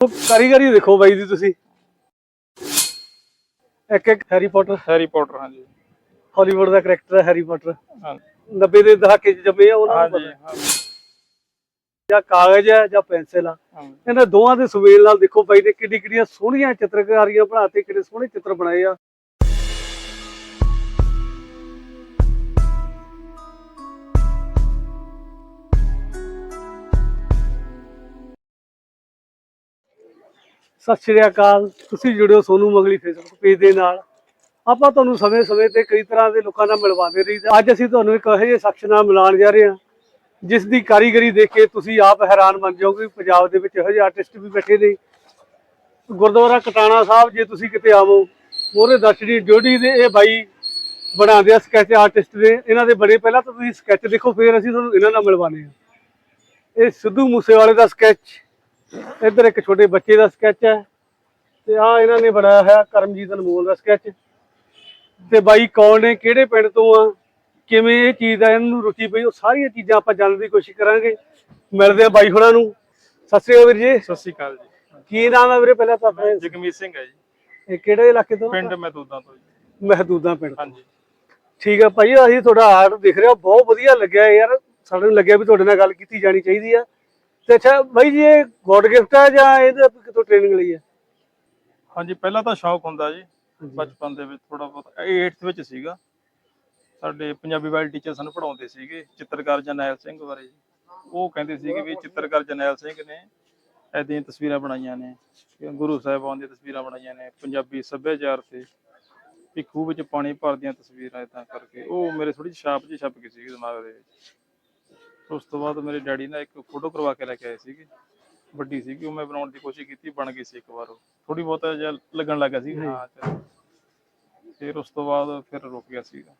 ਉਹ ਕਾਰੀਗਰੀ ਦੇਖੋ ਬਾਈ ਦੀ ਤੁਸੀਂ। ਇੱਕ ਇੱਕ ਹੈਰੀ ਪੋਟਰ ਹੈਰੀ ਪੋਟਰ ਹਾਂਜੀ। ਹਾਲੀਵੁੱਡ ਦਾ ਕਰੈਕਟਰ ਹੈ ਹੈਰੀ ਪੋਟਰ ਹਾਂ 90 ਦੇ ਦਹਾਕੇ ਚ ਜੰਮੇ ਆ ਉਹਨਾਂ ਨੂੰ ਹਾਂਜੀ ਪਤਾ। ਹਾਂ ਜਾਂ ਕਾਗਜ਼ ਹੈ ਜਾਂ ਪੈਨਸਲ ਆ। ਇਹਨਾਂ ਦੋਵਾਂ ਦੇ ਸੁਮੇਲ ਨਾਲ ਦੇਖੋ ਬਾਈ ਨੇ ਕਿੱਡੀ ਕਿੱਡੀਆਂ ਸੋਹਣੀਆਂ ਚਿੱਤਰਕਾਰੀਆਂ ਬਣਾਤੇ ਕਿੰਨੇ ਸੋਹਣੇ ਚਿੱਤਰ ਬਣਾਏ ਆ। ਸਤਿ ਸ਼੍ਰੀ ਅਕਾਲ। ਤੁਸੀਂ ਜੁੜਿਓ ਸੋਨੂ ਮੰਗਲੀ ਫੇਸਬੁੱਕ ਪੇਜ ਦੇ ਨਾਲ। ਆਪਾਂ ਤੁਹਾਨੂੰ ਸਮੇਂ-ਸਮੇਂ ਤੇ ਕਈ ਤਰ੍ਹਾਂ ਦੇ ਲੋਕਾਂ ਨਾਲ ਮਿਲਵਾਉਂਦੇ ਰਹੀਦਾ। ਅੱਜ ਅਸੀਂ ਤੁਹਾਨੂੰ ਇੱਕ ਇਹੋ ਜਿਹੇ ਸ਼ਖਸ ਨਾਲ ਮਿਲਾਉਣ ਜਾ ਰਹੇ ਹਾਂ, ਜਿਸ ਦੀ ਕਾਰੀਗਰੀ ਦੇਖ ਕੇ ਤੁਸੀਂ ਆਪ ਹੈਰਾਨ ਬਣ ਜਾਓਗੇ ਕਿ ਪੰਜਾਬ ਦੇ ਵਿੱਚ ਇਹੋ ਜਿਹੇ ਆਰਟਿਸਟ ਵੀ ਬੈਠੇ ਨੇ। ਗੁਰਦੁਆਰਾ ਕਟਾਣਾ ਸਾਹਿਬ, ਜੇ ਤੁਸੀਂ ਕਿਤੇ ਆਵੋ, ਮੋਹਰੇ ਦਰਸ਼ਨੀ ਡਿਊਟੀ ਦੇ ਇਹ ਬਾਈ ਬਣਾਉਂਦੇ ਆ ਸਕੈਚ ਆਰਟਿਸਟ ਨੇ ਇਹਨਾਂ ਦੇ ਬੜੇ ਪਹਿਲਾਂ ਤਾਂ ਤੁਸੀਂ ਸਕੈਚ ਦੇਖੋ, ਫਿਰ ਅਸੀਂ ਤੁਹਾਨੂੰ ਇਹਨਾਂ ਨਾਲ ਮਿਲਵਾਉਂਦੇ ਹਾਂ। ਇਹ ਸਿੱਧੂ ਮੂਸੇਵਾਲੇ ਦਾ ਸਕੈਚ ਇੱਧਰ ਇੱਕ ਛੋਟੇ ਬੱਚੇ ਦਾ ਸਕੈਚ ਹੈ ਤੇ ਆ ਇਹਨਾਂ ਨੇ ਬਣਾਇਆ ਹੋਇਆ ਕਰਮਜੀਤ ਅਨਮੋਲ ਦਾ ਸਕੈਚ ਤੇ ਬਾਈ ਕੌਣ ਨੇ ਕਿਹੜੇ ਪਿੰਡ ਤੋਂ ਆ ਕਿਵੇਂ ਇਹ ਚੀਜ਼ ਦਾ ਇਹਨੂੰ ਰੁਚੀ ਪਈ ਉਹ ਸਾਰੀਆਂ ਚੀਜ਼ਾਂ ਆਪਾਂ ਜਾਣਨ ਦੀ ਕੋਸ਼ਿਸ਼ ਕਰਾਂਗੇ। ਮਿਲਦੇ ਆ ਬਾਈ ਹੁਣਾਂ ਨੂੰ। ਸਤਿ ਸ਼੍ਰੀ ਅਕਾਲ ਵੀਰ ਜੀ। ਸਤਿ ਸ਼੍ਰੀ ਅਕਾਲ ਜੀ। ਕੀ ਨਾਮ ਹੈ ਵੀਰੇ ਪਹਿਲਾਂ ਤਾਂ ਆਪਣੇ? ਜਗਮੀਤ ਸਿੰਘ ਹੈ ਜੀ। ਇਹ ਕਿਹੜੇ ਇਲਾਕੇ ਤੋਂ? ਪਿੰਡ ਮਹਿਦੂਦਾਂ ਤੋਂ ਜੀ। ਮਹਦੂਦਾਂ ਪਿੰਡ ਹਾਂਜੀ। ਠੀਕ ਆ ਭਾਈ ਅਸੀਂ ਤੁਹਾਡਾ ਆਰਟ ਦਿਖ ਰਿਹਾ ਬਹੁਤ ਵਧੀਆ ਲੱਗਿਆ ਯਾਰ। ਸਾਨੂੰ ਲੱਗਿਆ ਵੀ ਤੁਹਾਡੇ ਨਾਲ ਗੱਲ ਕੀਤੀ ਜਾਣੀ ਚਾਹੀਦੀ ਆ। ਤੇ ਅੱਛਾ ਬਾਈ ਜੀ ਇਹ ਗੋਡ ਗਿਫਟ ਹੈ ਜਾਂ ਇਹਦੇ ਕਿਤੋਂ ਟ੍ਰੇਨਿੰਗ ਲਈ ਹੈ ਹਾਂਜੀ ਪਹਿਲਾਂ ਤਾਂ ਸ਼ੌਕ ਹੁੰਦਾ ਜੀ ਬਚਪਨ ਦੇ ਵਿੱਚ ਥੋੜਾ ਬਹੁਤ। 8th ਵਿੱਚ ਸੀਗਾ। ਸਾਡੇ ਪੰਜਾਬੀ ਵਾਲੇ ਟੀਚਰ ਸਾਨੂੰ ਪੜਾਉਂਦੇ ਸੀਗੇ ਚਿੱਤਰਕਾਰ ਜਰਨੈਲ ਸਿੰਘ ਬਾਰੇ ਜੀ। ਉਹ ਕਹਿੰਦੇ ਸੀਗੇ ਵੀ ਚਿੱਤਰਕਾਰ ਜਰਨੈਲ ਸਿੰਘ ਨੇ ਏਦਾਂ ਦੀਆਂ ਤਸਵੀਰਾਂ ਬਣਾਈਆਂ ਨੇ ਕਿ ਗੁਰੂ ਸਾਹਿਬਾਨ ਦੀਆਂ ਤਸਵੀਰਾਂ ਬਣਾਈਆਂ ਨੇ ਪੰਜਾਬੀ ਸੱਭਿਆਚਾਰ ਤੇ ਵੀ ਖੂਹ ਵਿੱਚ ਪਾਣੀ ਭਰਦੀਆਂ ਤਸਵੀਰਾਂ ਇਦਾਂ ਕਰਕੇ। ਉਹ ਮੇਰੇ ਥੋੜੀ ਛਾਪ ਜਿਹੀ ਛਪ ਗਈ ਸੀਗੀ ਦਿਮਾਗ ਦੇ ਵਿੱਚ। ਉਸ ਤੋਂ ਬਾਅਦ ਮੇਰੇ ਡੈਡੀ ਨੇ ਇੱਕ ਫੋਟੋ ਕਰਵਾ ਕੇ ਲੈ ਕੇ ਆਏ ਸੀਗੇ। ਵੱਡੀ ਸੀਗੀ ਉਹ ਮੈਂ ਬਣਾਉਣ ਦੀ ਕੋਸ਼ਿਸ਼ ਕੀਤੀ ਬਣ ਗਈ ਸੀ ਇੱਕ ਵਾਰ ਥੋੜੀ ਬਹੁਤ ਜਿਹਾ ਲੱਗਣ ਲੱਗਾ ਸੀ ਹਾਂ ਚਲੋ। ਫਿਰ ਉਸ ਤੋਂ ਬਾਅਦ ਫਿਰ ਰੁਕ ਗਿਆ ਸੀਗਾ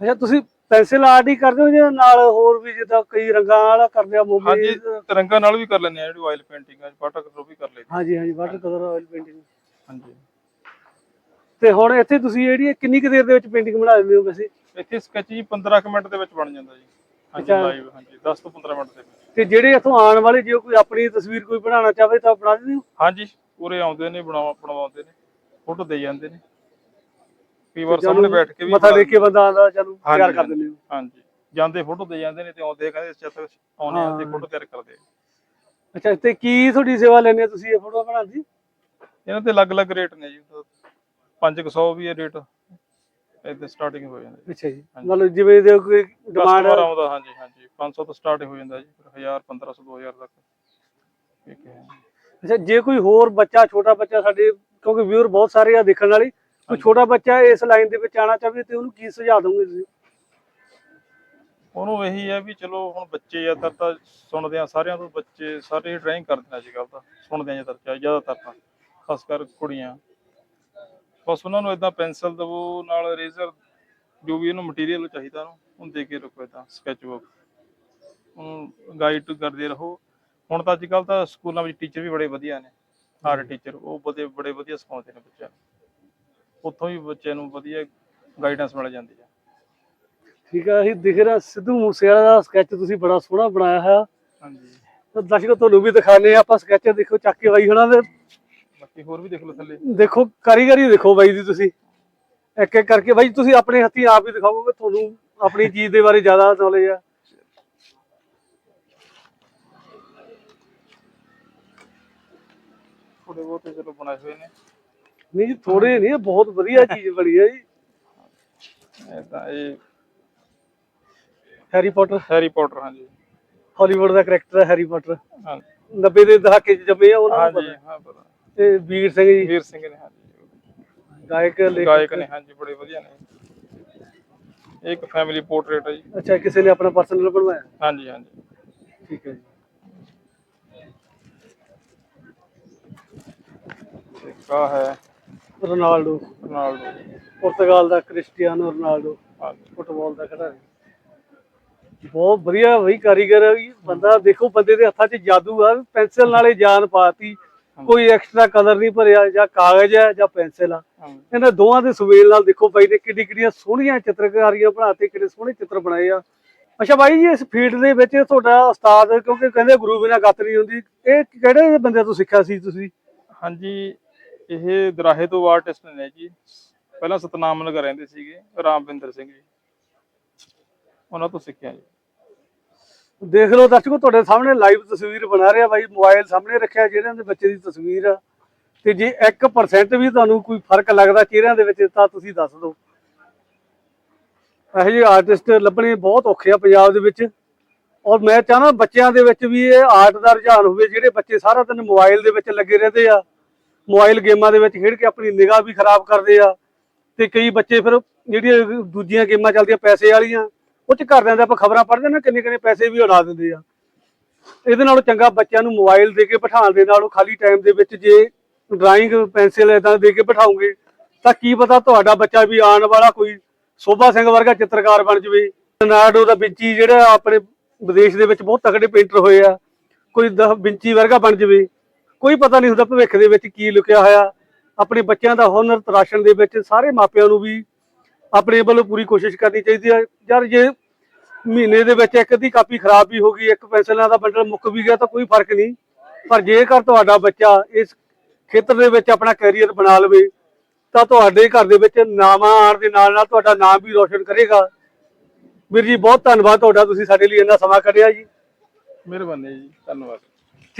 ਅੱਛਾ ਤੁਸੀਂ ਪੈਨਸਲ ਆਰਟ ਹੀ ਕਰਦੇ ਹੋ ਜਾਂ ਨਾਲ ਹੋਰ ਵੀ ਜਿੱਦਾਂ ਕਈ ਰੰਗਾਂ ਵਾਲਾ ਕਰਦੇ ਆ ਮੂਵੀ ਹਾਂਜੀ ਰੰਗਾਂ ਨਾਲ ਵੀ ਕਰ ਲੈਂਦੇ ਆ ਜਿਹੜੀ ਆਇਲ ਪੇਂਟਿੰਗ ਆ ਵਾਟਰ ਕਲਰ ਵੀ ਕਰ ਲੈਂਦੇ ਹਾਂਜੀ ਹਾਂਜੀ ਵਾਟਰ ਕਲਰ ਆਇਲ ਪੇਂਟਿੰਗ ਹਾਂਜੀ। ਤੇ ਹੁਣ ਇੱਥੇ ਤੁਸੀਂ ਜਿਹੜੀ ਇਹ ਕਿੰਨੀ ਕੁ ਦੇਰ ਦੇ ਵਿੱਚ ਪੇਂਟਿੰਗ ਬਣਾ ਦਿੰਦੇ ਹੋ ਵੈਸੇ? ਇੱਥੇ ਸਕੈਚ ਜੀ 15 ਕੁ ਮਿੰਟ ਦੇ ਵਿੱਚ ਬਣ ਜਾਂਦਾ ਜੀ। ਹਾਂਜੀ ਅੱਛਾ। ਲਾਈਵ ਹਾਂਜੀ 10 ਤੋਂ 15 ਮਿੰਟ ਦੇ ਵਿੱਚ ਤੇ ਜਿਹੜੇ ਇੱਥੋਂ ਆਉਣ ਵਾਲੇ ਜੇ ਕੋਈ ਆਪਣੀ ਤਸਵੀਰ ਕੋਈ ਬਣਾਉਣਾ ਚਾਹਵੇ ਤਾਂ ਬਣਾ ਦਿੰਦੇ ਹੋ? ਹਾਂਜੀ ਪੂਰੇ ਆਉਂਦੇ ਨੇ ਬਣਾਉ ਬਣਵਾਉਂਦੇ ਨੇ ਫੋਟੋ ਦੇ ਜਾਂਦੇ ਨੇ। ਕਈ ਵਾਰ ਚਲੋ, ਸਾਹਮਣੇ ਬੈਠ ਕੇ ਵੀ ਮੱਥਾ ਦੇਖ ਕੇ ਬੰਦਾ ਆਉਂਦਾ ਚਲੋ ਤਿਆਰ ਹਾਂਜੀ, ਕਰ ਦਿੰਦੇ ਹੋ। ਹਾਂਜੀ। ਜਾਂਦੇ ਫੋਟੋ ਦੇ ਜਾਂਦੇ ਨੇ ਤੇ ਆਉਂਦੇ ਕਹਿੰਦੇ ਚੱਲ ਆਉਣੇ ਆ ਤੇ ਹਾਂ। ਫੋਟੋ ਤਿਆਰ ਕਰਦੇ। ਅੱਛਾ ਤੇ ਕੀ ਤੁਹਾਡੀ ਸੇਵਾ ਲੈਂਦੇ ਹੋ ਤੁਸੀਂ ਇਹ ਫੋਟੋ ਬਣਾਉਣ ਦੀ? ਇਹਨਾਂ ਦੇ ਅਲੱਗ-ਅਲੱਗ ਰੇਟ ਨੇ ਜੀ 500 ਵੀ ਇਹ ਰੇਟ। ਇੱਥੇ ਸਟਾਰਟਿੰਗ ਹੋ ਜਾਂਦੀ ਅੱਛਾ ਜੀ। ਹਾਂਜੀ। ਮਤਲਬ ਜਿਵੇਂ ਦੇ ਕੋਈ ਡਿਮਾਂਡ ਕਸਟਮਰ ਆਉਂਦਾ ਹਾਂਜੀ ਹਾਂਜੀ। 500 ਤੋਂ ਸਟਾਰਟ ਹੋ ਜਾਂਦਾ ਜੀ ਫਿਰ 1000 1500 2000 ਤੱਕ। ਠੀਕ ਹੈ। ਅੱਛਾ ਜੇ ਕੋਈ ਹੋਰ ਬੱਚਾ ਛੋਟਾ ਬੱਚਾ ਸਾਡੇ ਕਿਉਂਕਿ ਵਿਊਅਰ ਬਹੁਤ ਸਾਰੇ ਆ ਦੇਖਣ ਵਾਲੇ ਕੋਈ ਛੋਟਾ ਬੱਚਾ ਇਸ ਲਾਈਨ ਦੇ ਵਿੱਚ ਆਣਾ ਚਾਹਵੇ ਤੇ ਉਹਨੂੰ ਕੀ ਸੁਝਾਅ ਦੋਗੇ ਤੁਸੀਂ? ਉਹਨੂੰ ਇਹੀ ਹੈ ਵੀ ਚਲੋ ਹੁਣ ਬੱਚੇ ਜ਼ਿਆਦਾਤਰ ਤਾਂ ਸੁਣਦੇ ਆ ਸਾਰਿਆਂ ਤੋਂ ਬੱਚੇ ਸਾਰੇ ਡਰਾਇੰਗ ਕਰਦੇ ਨੇ ਅੱਜ ਕੱਲ੍ਹ ਤਾਂ ਸੁਣਦੇ ਆ ਜ਼ਿਆਦਾਤਰ ਜ਼ਿਆਦਾਤਰ ਤਾਂ ਖਾਸ ਕਰ ਕੁੜੀਆਂ। ਬਸ ਉਹਨਾਂ ਨੂੰ ਇਦਾਂ ਪੈਨਸਲ ਦਵੋ ਨਾਲ ਰੇਜ਼ਰ ਜੋ ਵੀ ਇਹਨੂੰ ਮਟੀਰੀਅਲ ਚਾਹੀਦਾ ਉਹਨੂੰ ਉਹਨੂੰ ਦੇ ਕੇ ਰੱਖੋ ਇਦਾਂ ਸਕੈਚ ਬੁੱਕ ਉਹਨੂੰ ਗਾਈਡ ਕਰਦੇ ਰਹੋ। ਹੁਣ ਤਾਂ ਅੱਜ ਕੱਲ੍ਹ ਤਾਂ ਸਕੂਲਾਂ ਵਿੱਚ ਟੀਚਰ ਵੀ ਬੜੇ ਵਧੀਆ ਨੇ ਆਰਟ ਟੀਚਰ ਉਹ ਬੜੇ ਬੜੇ ਵਧੀਆ ਸਿਖਾਉਂਦੇ ਨੇ ਬੱਚਿਆਂ ਨੂੰ। ਉੱਥੋਂ ਵੀ ਬੱਚਿਆਂ ਨੂੰ ਵਧੀਆ ਗਾਈਡੈਂਸ ਮਿਲ ਜਾਂਦੀ ਹੈ ਠੀਕ ਆ ਅਸੀਂ ਦਿਖ ਰਿਹਾ ਸਿੱਧੂ ਮੂਸੇਵਾਲਾ ਦਾ ਸਕੈਚ ਤੁਸੀਂ ਬੜਾ ਸੋਹਣਾ ਬਣਾਇਆ ਹੈ ਹਾਂਜੀ। ਤਾਂ ਦਰਸ਼ਕੋ ਤੁਹਾਨੂੰ ਵੀ ਦਿਖਾਣੇ ਆ ਆਪਾਂ ਸਕੈਚ ਦੇਖੋ ਚੱਕ ਕੇ ਬਾਈ ਹੁਣਾਂ ਦੇ। ਬਾਕੀ ਹੋਰ ਵੀ ਦੇਖ ਲਓ ਥੱਲੇ। ਦੇਖੋ ਕਾਰੀਗਰੀ ਦੇਖੋ ਬਾਈ ਦੀ ਤੁਸੀਂ। ਇੱਕ ਇੱਕ ਕਰਕੇ ਬਾਈ ਤੁਸੀਂ ਆਪਣੇ ਹੱਥੀਂ ਆਪ ਹੀ ਦਿਖਾਓਗੇ ਤੁਹਾਨੂੰ ਆਪਣੀ ਚੀਜ਼ ਦੇ ਬਾਰੇ ਜ਼ਿਆਦਾ ਨੌਲੇਜ ਆ। ਥੋੜੇ ਬਹੁਤੇ ਚਲੋ ਬਣਾਏ ਹੋਏ ਨੇ। ਨਹੀਂ ਜੀ ਥੋੜੇ ਨਹੀਂ ਇਹ ਬਹੁਤ ਵਧੀਆ ਚੀਜ਼ ਬਣੀ ਹੈ ਜੀ। ਇਹ ਤਾਂ ਇਹ ਹੈਰੀ ਪੋਟਰ ਹੈਰੀ ਪੋਟਰ ਹਾਂਜੀ। ਹਾਲੀਵੁੱਡ ਦਾ ਕਰੈਕਟਰ ਹੈ ਹੈਰੀ ਪੋਟਰ ਹਾਂ 90 ਦੇ ਦਹਾਕੇ ਚ ਜੰਮੇ ਆ ਉਹਨਾਂ ਨੂੰ। ਹਾਂਜੀ ਹਾਂ ਪਤਾ। ਤੇ ਵੀਰ ਸਿੰਘ ਜੀ। ਵੀਰ ਸਿੰਘ ਨੇ ਹਾਂਜੀ। ਗਾਇਕ ਲੇਖਕ। ਗਾਇਕ ਨੇ ਹਾਂਜੀ ਬੜੇ ਵਧੀਆ ਨੇ। ਇੱਕ ਫੈਮਿਲੀ ਪੋਰਟਰੇਟ ਹੈ ਜੀ। ਅੱਛਾ ਕਿਸੇ ਨੇ ਆਪਣਾ ਪਰਸਨਲ ਬਣਵਾਇਆ? ਹਾਂਜੀ ਹਾਂਜੀ। ਠੀਕ ਹੈ ਜੀ। ਆ ਹੈ। ਰੋਨਾਲਡੋ। ਰੋਨਾਲਡੋ। ਪੁਰਤਗਾਲ ਦਾ ਕ੍ਰਿਸਟੀਆਨੋ ਰੋਨਾਲਡੋ ਫੁੱਟਬਾਲ ਦਾ ਖਿਡਾਰੀ। ਬਹੁਤ ਵਧੀਆ ਬਈ ਕਾਰੀਗਰ ਹੈ ਜੀ। ਬੰਦਾ ਦੇਖੋ ਬੰਦੇ ਦੇ ਹੱਥਾਂ 'ਚ ਜਾਦੂ ਆ ਪੈਨਸਲ ਨਾਲੇ ਜਾਨ ਪਾਤੀ ਕੋਈ ਐਕਸਟਰਾ ਕਲਰ ਨਹੀਂ ਭਰਿਆ ਜਾਂ ਕਾਗਜ਼ ਹੈ ਜਾਂ ਪੈਨਸਲ ਆ। ਇਹਨਾਂ ਦੋਵਾਂ ਦੇ ਸੁਮੇਲ ਨਾਲ ਦੇਖੋ ਬਾਈ ਨੇ ਕਿੱਡੀ ਕਿੱਡੀਆਂ ਸੋਹਣੀਆਂ ਚਿੱਤਰਕਾਰੀਆਂ ਬਣਾਤੇ ਕਿੰਨੇ ਸੋਹਣੇ ਚਿੱਤਰ ਬਣਾਏ ਆ। ਅੱਛਾ ਬਾਈ ਜੀ ਇਸ ਫੀਲਡ ਦੇ ਵਿੱਚ ਤੁਹਾਡਾ ਉਸਤਾਦ ਕਿਉਂਕਿ ਕਹਿੰਦੇ ਗੁਰੂ ਬਿਨਾਂ ਗੱਤ ਨਹੀਂ ਹੁੰਦੀ ਇਹ ਕਿਹੜੇ ਬੰਦੇ ਤੋਂ ਸਿੱਖਿਆ ਸੀ ਤੁਸੀਂ? ਹਾਂਜੀ ਇਹ ਦਰਾਹੇ ਤੋਂ ਆਰਟਿਸਟ ਨੇ ਜੀ। ਪਹਿਲਾਂ ਸਤਨਾਮ ਨਗਰ ਰਹਿੰਦੇ ਸੀਗੇ ਰਾਮਵਿੰਦਰ ਸਿੰਘ ਜੀ। ਉਹਨਾਂ ਤੋਂ ਸਿੱਖਿਆ ਜੀ। ਦੇਖ ਲਓ ਦਰਸ਼ਕੋ, ਤੁਹਾਡੇ ਸਾਹਮਣੇ ਲਾਈਵ ਤਸਵੀਰ ਬਣਾ ਰਿਹਾ ਬਾਈ ਮੋਬਾਈਲ ਸਾਹਮਣੇ ਰੱਖਿਆ ਜਿਹਨਾਂ ਦੇ ਬੱਚੇ ਦੀ ਤਸਵੀਰ ਆ। ਤੇ ਜੇ 1% ਵੀ ਤੁਹਾਨੂੰ ਕੋਈ ਫ਼ਰਕ ਲੱਗਦਾ ਚਿਹਰਿਆਂ ਦੇ ਵਿੱਚ, ਤਾਂ ਤੁਸੀਂ ਦੱਸ ਦਿਓ। ਇਹੋ ਜਿਹੇ ਆਰਟਿਸਟ ਲੱਭਣੇ ਬਹੁਤ ਔਖੇ ਆ ਪੰਜਾਬ ਦੇ ਵਿੱਚ। ਔਰ ਮੈਂ ਚਾਹਨਾ ਬੱਚਿਆਂ ਦੇ ਵਿੱਚ ਵੀ ਇਹ ਆਰਟ ਦਾ ਰੁਝਾਨ ਹੋਵੇ, ਜਿਹੜੇ ਬੱਚੇ ਸਾਰਾ ਦਿਨ ਮੋਬਾਈਲ ਦੇ ਵਿੱਚ ਲੱਗੇ ਰਹਿੰਦੇ ਆ। ਮੋਬਾਈਲ ਗੇਮਾਂ ਦੇ ਵਿੱਚ ਖੇਡ ਕੇ ਆਪਣੀ ਨਿਗਾਹ ਵੀ ਖਰਾਬ ਕਰਦੇ ਆ। ਤੇ ਕਈ ਬੱਚੇ ਫਿਰ ਜਿਹੜੀਆਂ ਦੂਜੀਆਂ ਗੇਮਾਂ ਚੱਲਦੀਆਂ ਪੈਸੇ ਵਾਲੀਆਂ ਉਹ ਚ ਘਰਦਿਆਂ ਦੇ ਆਪਾਂ ਖਬਰਾਂ ਪੜ੍ਹਦੇ ਨਾ, ਕਿੰਨੇ ਕਿੰਨੇ ਪੈਸੇ ਵੀ ਉਡਾ ਦਿੰਦੇ ਆ। ਇਹਦੇ ਨਾਲੋਂ ਚੰਗਾ ਬੱਚਿਆਂ ਨੂੰ ਮੋਬਾਈਲ ਦੇ ਕੇ ਬਿਠਾਉਣ ਦੇ ਨਾਲੋਂ ਖਾਲੀ ਟਾਈਮ ਦੇ ਵਿੱਚ ਜੇ ਡਰਾਇੰਗ ਪੈਨਸਿਲ ਇਦਾਂ ਦੇ ਕੇ ਬਿਠਾਉਂਗੇ, ਤਾਂ ਕੀ ਪਤਾ ਤੁਹਾਡਾ ਬੱਚਾ ਵੀ ਆਉਣ ਵਾਲਾ ਕੋਈ ਸੋਭਾ ਸਿੰਘ ਵਰਗਾ ਚਿੱਤਰਕਾਰ ਬਣ ਜਵੇ। ਲੈਨਾਰਡੋ ਦਾ ਵਿੰਚੀ ਜਿਹੜਾ ਆਪਣੇ ਵਿਦੇਸ਼ ਦੇ ਵਿੱਚ ਬਹੁਤ ਤਕੜੇ ਪੇਂਟਰ ਹੋਏ ਆ, ਕੋਈ ਦ- ਵਿੰਚੀ ਵਰਗਾ ਬਣ ਜਵੇ। ਕੋਈ ਪਤਾ ਨਹੀਂ ਹੁੰਦਾ ਭਵਿੱਖ ਦੇ ਵਿੱਚ ਕੀ ਲੁਕਿਆ ਹੋਇਆ। ਆਪਣੇ ਬੱਚਿਆਂ ਦਾ ਹੁਨਰ ਤਰਾਸ਼ਣ ਦੇ ਵਿੱਚ ਸਾਰੇ ਮਾਪਿਆਂ ਨੂੰ ਵੀ ਆਪਣੇ ਵੱਲੋਂ ਪੂਰੀ ਕੋਸ਼ਿਸ਼ ਕਰਨੀ ਚਾਹੀਦੀ ਹੈ। ਯਾਰ ਜੇ ਮਹੀਨੇ ਦੇ ਵਿੱਚ ਇੱਕ ਅੱਧੀ ਕਾਪੀ ਖਰਾਬ ਵੀ ਹੋ ਗਈ, ਇੱਕ ਪੈਨਸਲਾਂ ਦਾ ਬੰਡਲ ਮੁੱਕ ਵੀ ਗਿਆ ਤਾਂ ਕੋਈ ਫ਼ਰਕ ਨਹੀਂ। ਪਰ ਜੇਕਰ ਤੁਹਾਡਾ ਬੱਚਾ ਇਸ ਖੇਤਰ ਦੇ ਵਿੱਚ ਆਪਣਾ ਕੈਰੀਅਰ ਬਣਾ ਲਵੇ, ਤਾਂ ਤੁਹਾਡੇ ਘਰ ਦੇ ਵਿੱਚ ਨਾਮਾਂ ਆਉਣ ਦੇ ਨਾਲ ਨਾਲ ਤੁਹਾਡਾ ਨਾਮ ਵੀ ਰੋਸ਼ਨ ਕਰੇਗਾ। ਵੀਰ ਜੀ, ਬਹੁਤ ਧੰਨਵਾਦ ਤੁਹਾਡਾ। ਤੁਸੀਂ ਸਾਡੇ ਲਈ ਇੰਨਾ ਸਮਾਂ ਕੱਢਿਆ ਜੀ। ਮਿਹਰਬਾਨੀ ਜੀ। ਧੰਨਵਾਦ।